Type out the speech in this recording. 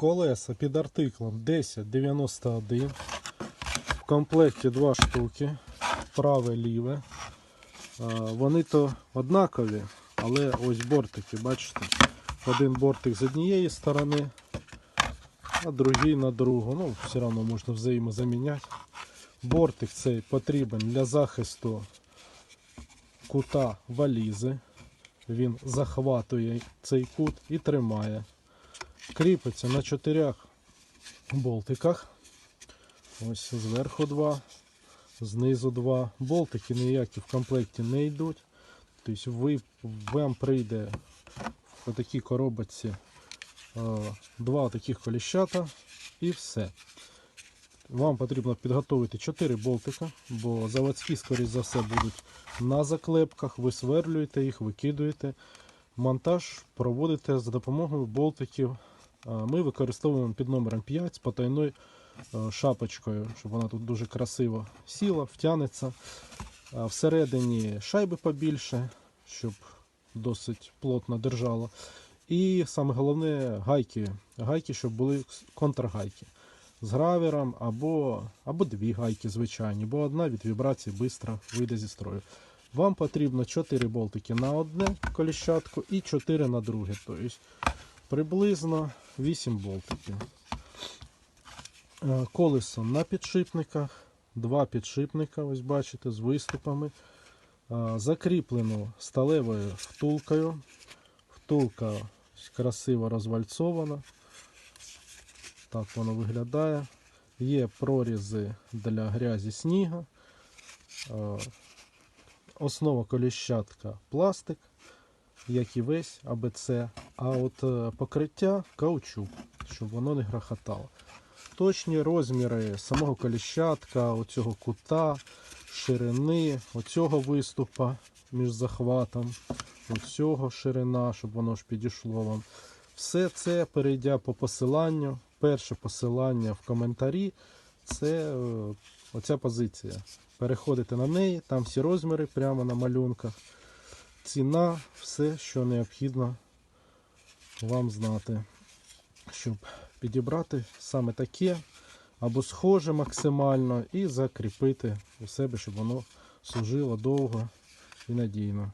Колеса під артиклом 1091. В комплекті два штуки. Праве, ліве. Вони то однакові, але ось бортики, бачите? Один бортик з однієї сторони, а другий на другу. Ну, все одно можна взаємозаміняти. Бортик цей потрібен для захисту кута валізи. Він захватує цей кут і тримає. Кріпиться на чотирьох болтиках. Ось зверху два, знизу два. Болтики ніякі в комплекті не йдуть. Тобто ви, вам прийде в такій коробочці е, два таких коліщата і все. Вам потрібно підготувати 4 болтика, бо заводські, скоріш за все, будуть на заклепках. Ви сверлюєте їх, викидуєте. Монтаж проводите за допомогою болтиків. Ми використовуємо під номером 5 з потайною е, шапочкою, щоб вона тут дуже красиво сіла, втягнеться. Всередині шайби побільше, щоб досить плотно держало. І саме головне гайки, гайки, щоб були контргайки з гравером або, або дві гайки звичайні, бо одна від вібрації швидко вийде зі строю. Вам потрібно 4 болтики на одне коліщатку і 4 на друге. Тобто приблизно 8 болтиків. Е, Колесо на підшипниках, два підшипника, ось бачите, з виступами. Е, Закріплено сталевою втулкою. Втулка красиво розвальцована. Так воно виглядає. Є прорізи для грязі сніга. Е, Основа коліщатка пластик, як і весь АБЦ. А от е, покриття каучук, щоб воно не грохотало. Точні розміри самого коліщатка, оцього кута, ширини, оцього виступа між захватом, оцього ширина, щоб воно ж підійшло вам. Все це перейдя по посиланню. Перше посилання в коментарі це е, оця позиція. Переходите на неї, там всі розміри прямо на малюнках. Ціна, все, що необхідно вам знати, щоб підібрати саме таке або схоже максимально і закріпити у себе, щоб воно служило довго і надійно.